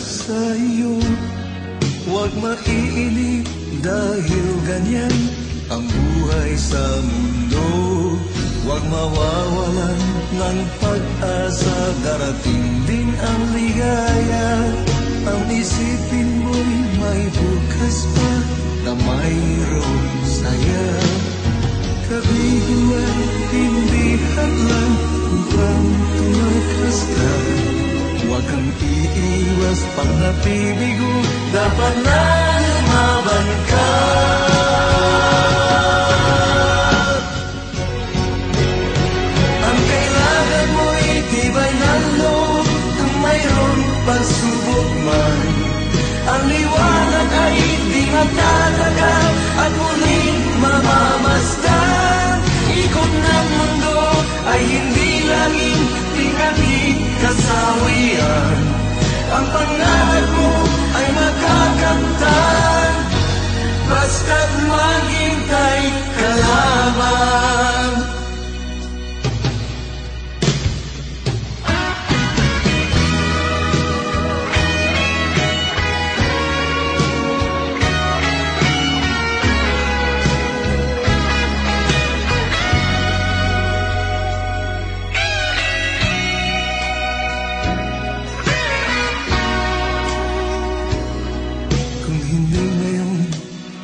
sa iyo Huwag maiinip dahil ganyan Ang buhay sa mundo. Huwag mawawalan ng pag-asa Darating din ang ligaya. Ang isipin mo'y may iiwas pag napibigo Dapat na lumaban ka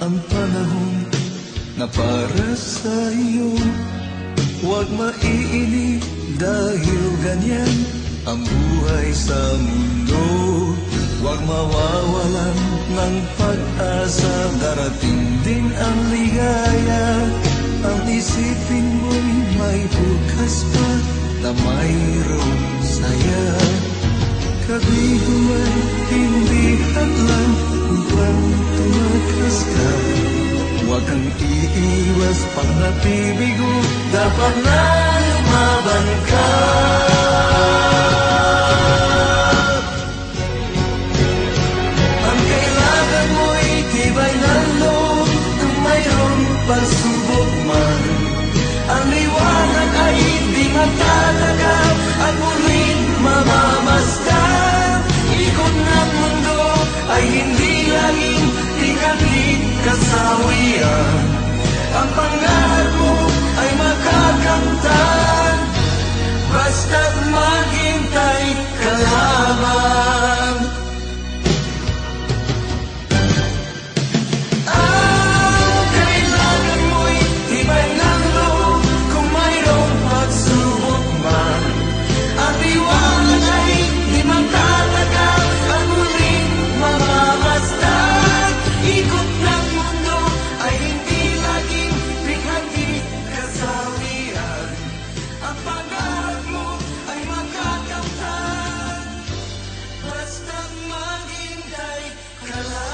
ang panahon na para sa iyo Huwag maiinip dahil ganyan ang buhay sa mundo. Huwag mawawalan ng pag-asa. Darating din ang ligaya. Ang isipin mo'y may bukas pa Na mayroong saya. Kabiguan, hindi hadlang upang tumakas ka Huwag kang iiwas pag napibigo Dapat na Campana. Hello.